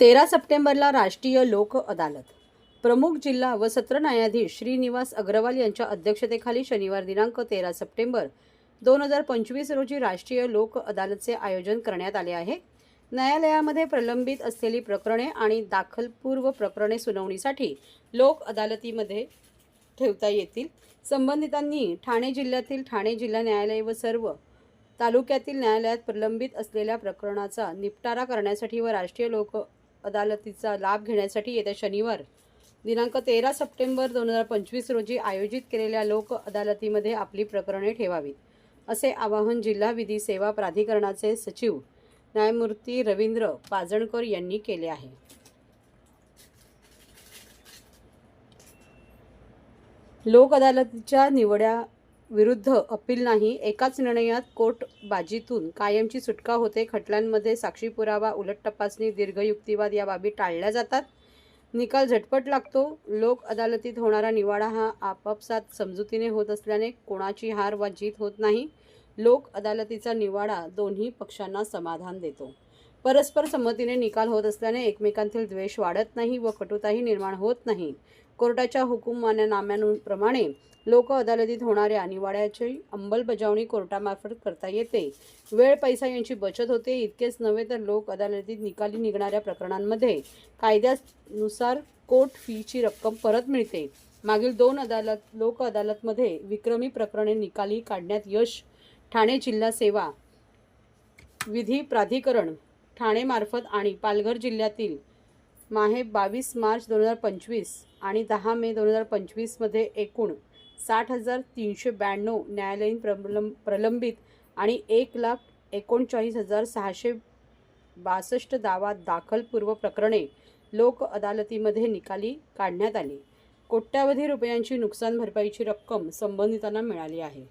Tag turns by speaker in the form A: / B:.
A: तेरा सप्टेंबरला राष्ट्रीय लोक अदालत. प्रमुख जिल्हा व सत्र न्यायाधीश श्रीनिवास अग्रवाल यांच्या अध्यक्षतेखाली शनिवार दिनांक तेरा सप्टेंबर दोन हजार पंचवीस रोजी राष्ट्रीय लोक अदालतचे आयोजन करण्यात आले आहे. न्यायालयामध्ये प्रलंबित असलेली प्रकरणे आणि दाखलपूर्व प्रकरणे सुनावणीसाठी लोक अदालतीमध्ये ठेवता येतील. संबंधितांनी ठाणे जिल्ह्यातील ठाणे जिल्हा न्यायालय व सर्व तालुक्यातील न्यायालयात प्रलंबित असलेल्या प्रकरणाचा निपटारा करण्यासाठी व राष्ट्रीय लोक अदालतीचा लाभ घेण्यासाठी येत्या शनिवार दिनांक तेरा सप्टेंबर दोन हजार पंचवीस रोजी आयोजित केलेल्या लोक अदालतीमध्ये आपली प्रकरणे ठेवावीत असे आवाहन जिल्हा विधी सेवा प्राधिकरणाचे सचिव न्यायमूर्ती रवींद्र पाजणकर यांनी केले आहे. लोक अदालतीच्या निवड्या विरुद्ध अपील नाही एकाच निर्णयात कोर्ट बाजीतून कायमची सुटका होते. खटल्यांमध्ये साक्षी पुरावा उलट तपासणी दीर्घ युक्तिवाद या बाबी टाळल्या जातात. निकाल झटपट लागतो. लोक अदालतीत होणारा निवाडा हा आपापसात समजुतीने होत असल्याने कोणाची हार वा जीत होत नाही. लोक अदालतीचा निवाडा दोन्ही पक्षांना समाधान देतो. परस्पर संमतीने निकाल होत असल्याने एकमेकांतील द्वेष वाढत नाही व कटुताही निर्माण होत नाही. कोर्टाच्या हुकुमनाम्याप्रमाणे लोक अदालतीत होणाऱ्या निवाड्याची अंमलबजावणी कोर्टामार्फत करता येते. वेळ पैसा यांची बचत होते. इतकेच नव्हे तर लोक अदालतीत निकाली निघणाऱ्या प्रकरणांमध्ये कायद्यानुसार कोर्ट फीची रक्कम परत मिळते. मागील दोन अदालत लोक अदालतमध्ये विक्रमी प्रकरणे निकाली काढण्यात यश ठाणे जिल्हा सेवा विधी प्राधिकरण ठाणेमार्फत आणि पालघर जिल्ह्यातील माहे बावीस मार्च दोन हजार पंचवीस आणि दहा मे दोन हजार पंचवीसमध्ये एकूण साठ हजार तीनशे ब्याण्णव न्यायालयीन प्रलंब प्रलंबित आणि एक लाख एकोणचाळीस हजार सहाशे बासष्ट दावा दाखलपूर्व प्रकरणे लोक अदालतीमध्ये निकाली काढण्यात आली. कोट्यावधी रुपयांची नुकसान भरपाईची रक्कम संबंधितांना मिळाली आहे.